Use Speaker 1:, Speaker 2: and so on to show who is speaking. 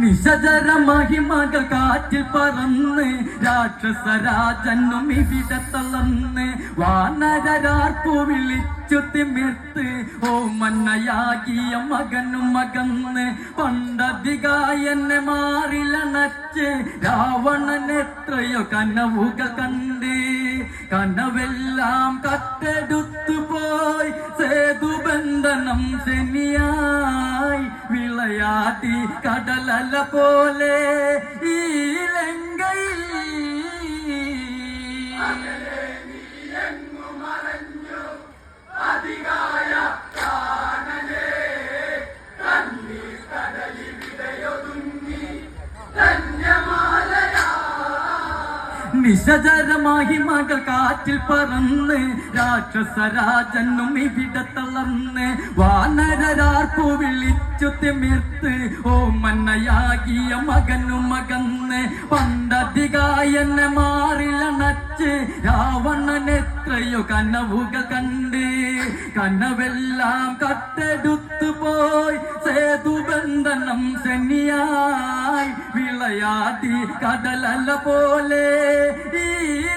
Speaker 1: നിശജര മഹിമകൾ കാറ്റിൽ പറന്ന് രാക്ഷസരാജനും ഇവിടെ തളർന്ന് വാനരാർപ്പു വിളിച്ചു തിമിർത്ത്. ഓ മന്നയാകിയ മകനും മകന്ന് പണ്ടധികായനെ മാറിലണച്ച് രാവണൻ എത്രയോ കനവുകൾ കണ്ട് കനവെല്ലാം കട്ടെടുത്തു സേതുബന്ധനം വിളയാട്ടി വിളയാടി കടലല പോലെ. നിശജരമായി മകൾ കാറ്റിൽ പറന്ന് രാക്ഷസരാജനും ഇവിടെ തളർന്ന് വാനരാർപ്പു വിളിച്ചു തിമിർത്ത് ഓ മന്നയാകിയ മകനും മകന്ന് പണ്ടധികായനെ മാറിലണച്ച് രാവണൻ എത്രയോ കനവുകൾ കണ്ട് കനവെല്ലാം കട്ടെടുത്തു പോയി സേതുബന്ധനം ശനിയായി വിളയാടി കടലല പോലെ ഈ ലങ്ക